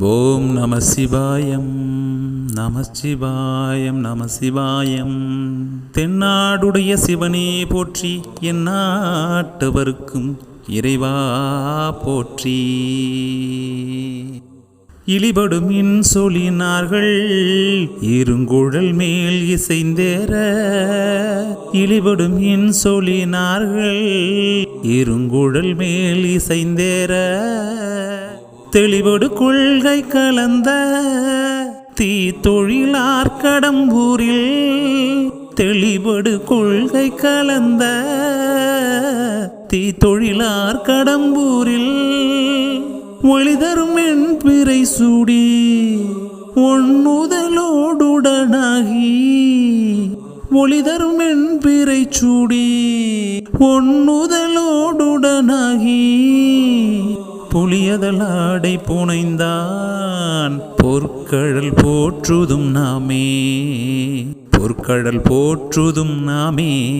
ஓம் நம சிவாயம் நமசிவாயம் நமசிவாயம் தென்னாடுடைய சிவனே போற்றி என் நாட்டவருக்கும் இறைவா போற்றி. இழிபடும் இன் சொலினார்கள் இருங்குழல் மேல் இசைந்தேற. இழிபடும் இன் சொலினார்கள் இருங்குழல் மேல் இசைந்தேற. தெளிவொடு கொள்கை கலந்த தீ தொழிலார் கடம்பூரில் தெளிவொடு கொள்கை கலந்த தீ தொழிலார் கடம்பூரில் ஒளிதரும் என் பிறை சூடி ஒன்னுதலோடுடனாகி ஒளிதரும் என் பிறை சூடி ஒன்னுதலோடுடனாகி புலியதலாடை புனைந்தான். பொற்கடல் போற்றுதும் நாமே. பொற்கடல் போற்றுதும் நாமே.